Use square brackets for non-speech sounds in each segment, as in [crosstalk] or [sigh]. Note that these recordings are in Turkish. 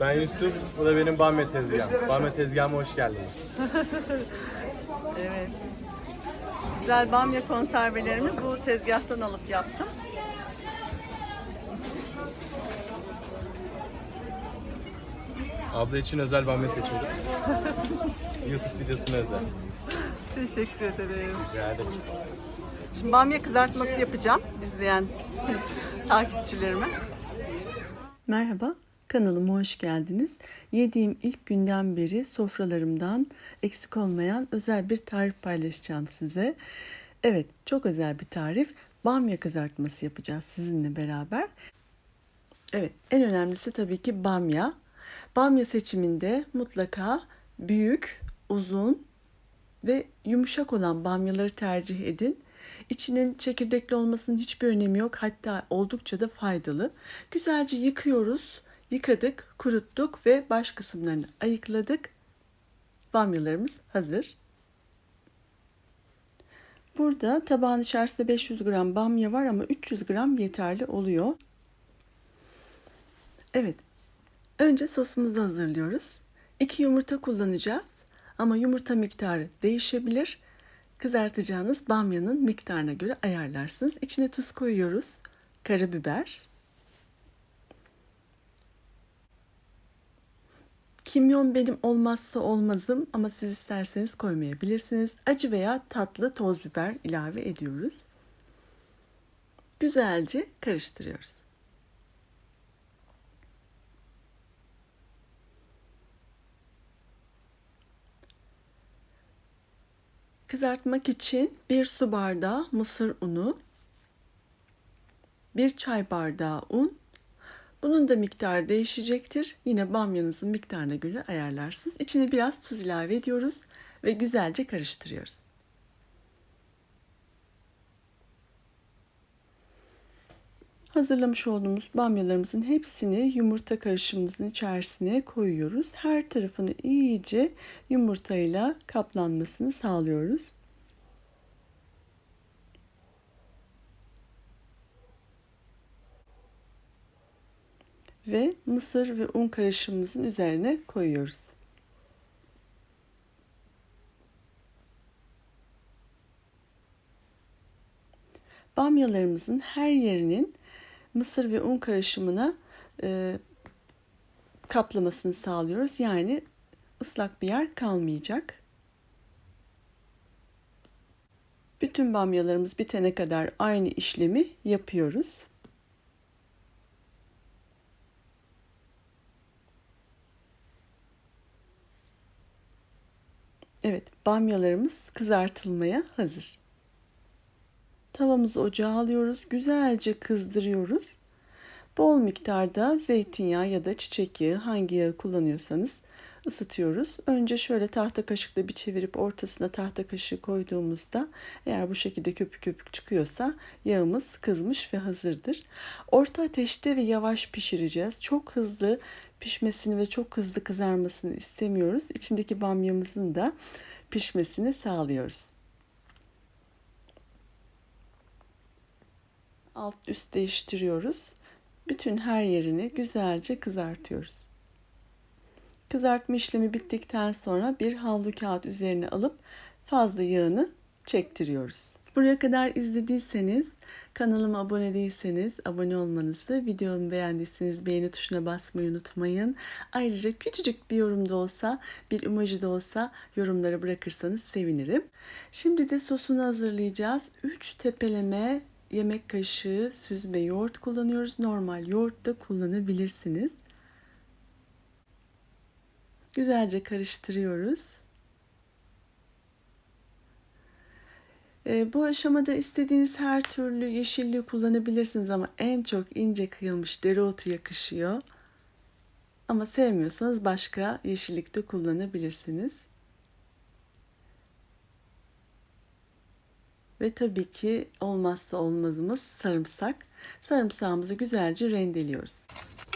Ben Yusuf, bu da benim bamya tezgahım. Bamya tezgahıma hoş geldiniz. [laughs] Evet. Güzel bamya konservelerimi bu tezgahtan alıp yaptım. Abla için özel bamya seçiyoruz. [laughs] YouTube videosuna özel. Teşekkür ederim. Rica ederim. Şimdi bamya kızartması yapacağım izleyen [laughs] takipçilerime. Merhaba, kanalıma hoş geldiniz. Yediğim ilk günden beri sofralarımdan eksik olmayan özel bir tarif paylaşacağım size. Evet, çok özel bir tarif. Bamya kızartması yapacağız sizinle beraber. Evet, en önemlisi tabii ki bamya. Bamya seçiminde mutlaka büyük, uzun ve yumuşak olan bamyaları tercih edin. İçinin çekirdekli olmasının hiçbir önemi yok. Hatta oldukça da faydalı. Güzelce yıkıyoruz. Yıkadık, kuruttuk ve baş kısımlarını ayıkladık. Bamyalarımız hazır. Burada tabağın içerisinde 500 gram bamya var ama 300 gram yeterli oluyor. Evet. Önce sosumuzu hazırlıyoruz. 2 yumurta kullanacağız ama yumurta miktarı değişebilir. Kızartacağınız bamyanın miktarına göre ayarlarsınız. İçine tuz koyuyoruz. Karabiber. Kimyon benim olmazsa olmazım ama siz isterseniz koymayabilirsiniz. Acı veya tatlı toz biber ilave ediyoruz. Güzelce karıştırıyoruz. Kızartmak için bir su bardağı mısır unu, bir çay bardağı un. Bunun da miktarı değişecektir. Yine bamyanızın miktarına göre ayarlarsınız. İçine biraz tuz ilave ediyoruz ve güzelce karıştırıyoruz. Hazırlamış olduğumuz bamyalarımızın hepsini yumurta karışımımızın içerisine koyuyoruz. Her tarafını iyice yumurtayla kaplanmasını sağlıyoruz. Ve mısır ve un karışımımızın üzerine koyuyoruz. Bamyalarımızın her yerinin mısır ve un karışımına e, kaplamasını sağlıyoruz. Yani ıslak bir yer kalmayacak. Bütün bamyalarımız bitene kadar aynı işlemi yapıyoruz. Evet, bamyalarımız kızartılmaya hazır. Tavamızı ocağa alıyoruz. Güzelce kızdırıyoruz. Bol miktarda zeytinyağı ya da çiçek yağı hangi yağı kullanıyorsanız ısıtıyoruz. Önce şöyle tahta kaşıkla bir çevirip ortasına tahta kaşığı koyduğumuzda eğer bu şekilde köpük köpük çıkıyorsa yağımız kızmış ve hazırdır. Orta ateşte ve yavaş pişireceğiz. Çok hızlı pişmesini ve çok hızlı kızarmasını istemiyoruz. İçindeki bamyamızın da pişmesini sağlıyoruz. alt üst değiştiriyoruz. Bütün her yerini güzelce kızartıyoruz. Kızartma işlemi bittikten sonra bir havlu kağıt üzerine alıp fazla yağını çektiriyoruz. Buraya kadar izlediyseniz, kanalıma abone değilseniz abone olmanızı, videomu beğendiyseniz beğeni tuşuna basmayı unutmayın. Ayrıca küçücük bir yorum da olsa, bir emoji de olsa yorumlara bırakırsanız sevinirim. Şimdi de sosunu hazırlayacağız. 3 tepeleme yemek kaşığı süzme yoğurt kullanıyoruz. Normal yoğurt da kullanabilirsiniz. Güzelce karıştırıyoruz. Bu aşamada istediğiniz her türlü yeşilliği kullanabilirsiniz ama en çok ince kıyılmış dereotu yakışıyor. Ama sevmiyorsanız başka yeşillik de kullanabilirsiniz. Ve tabii ki olmazsa olmazımız sarımsak. Sarımsağımızı güzelce rendeliyoruz.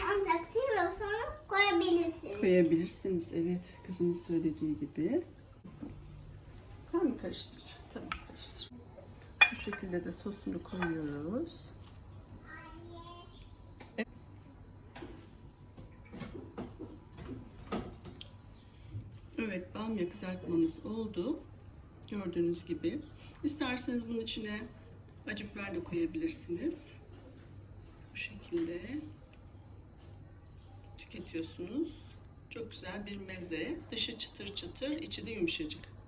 Ancak seviyorsanız koyabilirsiniz. Koyabilirsiniz evet kızımın söylediği gibi. Sen mi karıştıracaksın? Tamam karıştır. Bu şekilde de sosunu koyuyoruz. Evet, bamya kızartmamız oldu. Gördüğünüz gibi. İsterseniz bunun içine acı biber de koyabilirsiniz. Bu şekilde tüketiyorsunuz. Çok güzel bir meze. Dışı çıtır çıtır, içi de yumuşacık.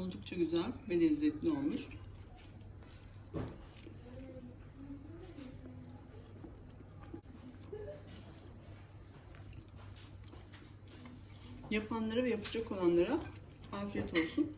Oldukça güzel ve lezzetli olmuş. Yapanlara ve yapacak olanlara afiyet olsun.